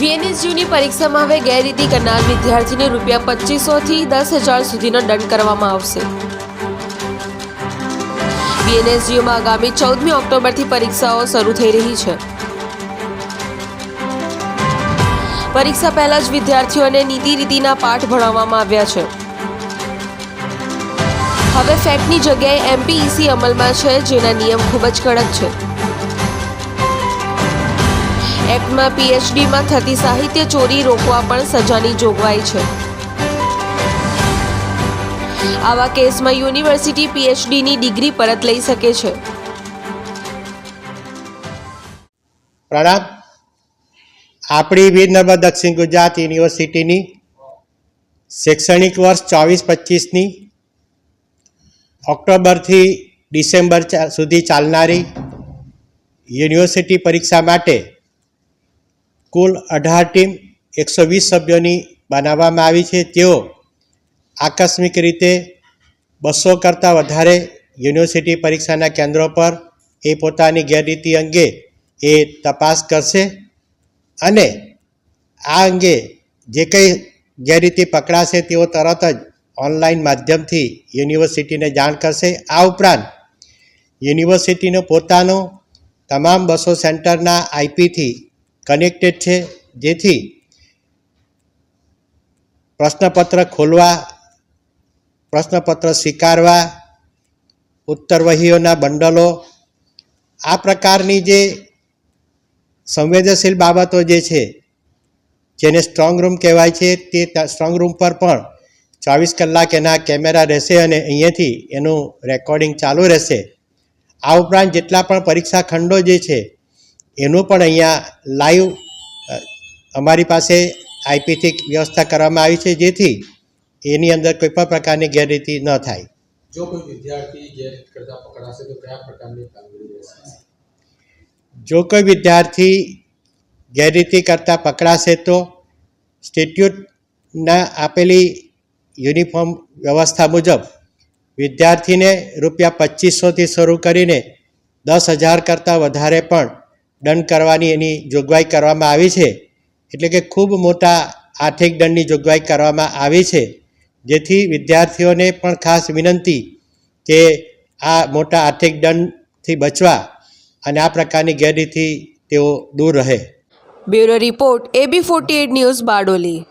બીએનએસયુની પરીક્ષામાં હવે ગેરરીતિ કરનાર વિદ્યાર્થીને રૂપિયા પચીસોથી દસ હજાર સુધીનો દંડ કરવામાં આવશે. બીએનએસયુમાં આગામી ચૌદમી ઓક્ટોબરથી પરીક્ષાઓ શરૂ થઈ રહી છે. પરીક્ષા પહેલા જ વિદ્યાર્થીઓને નીતિ રીતિના પાઠ ભણાવવામાં આવ્યા છે. હવે ફેટની જગ્યાએ એમપીઈસી અમલમાં છે, જેના નિયમ ખૂબ જ કડક છે. એક્ટમાં પીએચડીમાં થતી સાહિત્ય ચોરી રોકવા પણ સજાની જોગવાઈ છે. આવા કેસમાં યુનિવર્સિટી પીએચડીની ડિગ્રી પરત લઈ શકે છે. પ્રણામ. આપણી વીરનર્મદ દક્ષિણ ગુજરાત યુનિવર્સિટીની શૈક્ષણિક વર્ષ ચોવીસ પચીસની ઓક્ટોબરથી ડિસેમ્બર સુધી ચાલનારી યુનિવર્સિટી પરીક્ષા માટે કુલ અઢાર ટીમ એકસો વીસ સભ્યોની બનાવવામાં આવી છે. તેઓ આકસ્મિક રીતે બસો કરતાં વધારે યુનિવર્સિટી પરીક્ષાના કેન્દ્રો પર એ પોતાની ગેરરીતિ અંગે એ તપાસ કરશે અને આ અંગે જે કંઈ ગેરરીતિ પકડાશે તેઓ તરત જ ઓનલાઈન માધ્યમથી યુનિવર્સિટીને જાણ કરશે. આ ઉપરાંત યુનિવર્સિટીનો પોતાનો તમામ બસો સેન્ટરના આઈપીથી કનેક્ટેડ છે. જેથી પ્રશ્નપત્ર ખોલવા, પ્રશ્નપત્ર સ્વીકારવા, ઉત્તરવહીઓના બંડલો, આ પ્રકારની જે સંવેદનશીલ બાબતો જે છે, જેને સ્ટ્રોંગ રૂમ કહેવાય છે, તે સ્ટ્રોંગ રૂમ પર પણ ચોવીસ કલાક એના કેમેરા રહેશે અને અહીંયાથી એનું રેકોર્ડિંગ ચાલુ રહેશે. આ ઉપરાંત જેટલા પણ પરીક્ષા ખંડો જે છે એનું પણ અહીંયા લાઈવ અમારી પાસે આઈપીથી વ્યવસ્થા કરવામાં આવી છે જેથી એની અંદર કોઈ પણ પ્રકારની ગેરરીતિ ન થાય. જો કોઈ વિદ્યાર્થી ગેર કરતા પકડાશે તો કયા પ્રકારની કામગીરી જો કોઈ વિદ્યાર્થી ગેરરીતિ કરતાં પકડાશે તો સ્ટેટ્યુટના આપેલી યુનિફોર્મ વ્યવસ્થા મુજબ વિદ્યાર્થીને રૂપિયા પચીસોથી શરૂ કરીને દસ હજાર કરતાં વધારે પણ દંડ કરવાની એની જોગવાઈ કરવામાં આવી છે. એટલે કે ખૂબ મોટા આર્થિક દંડની જોગવાઈ કરવામાં આવી છે. જેથી વિદ્યાર્થીઓને પણ ખાસ વિનંતી કે આ મોટા આર્થિક દંડથી બચવા અને આ પ્રકારની ગેરરીતિ તેઓ દૂર રહે. Bureau report, A B forty news Bardoli.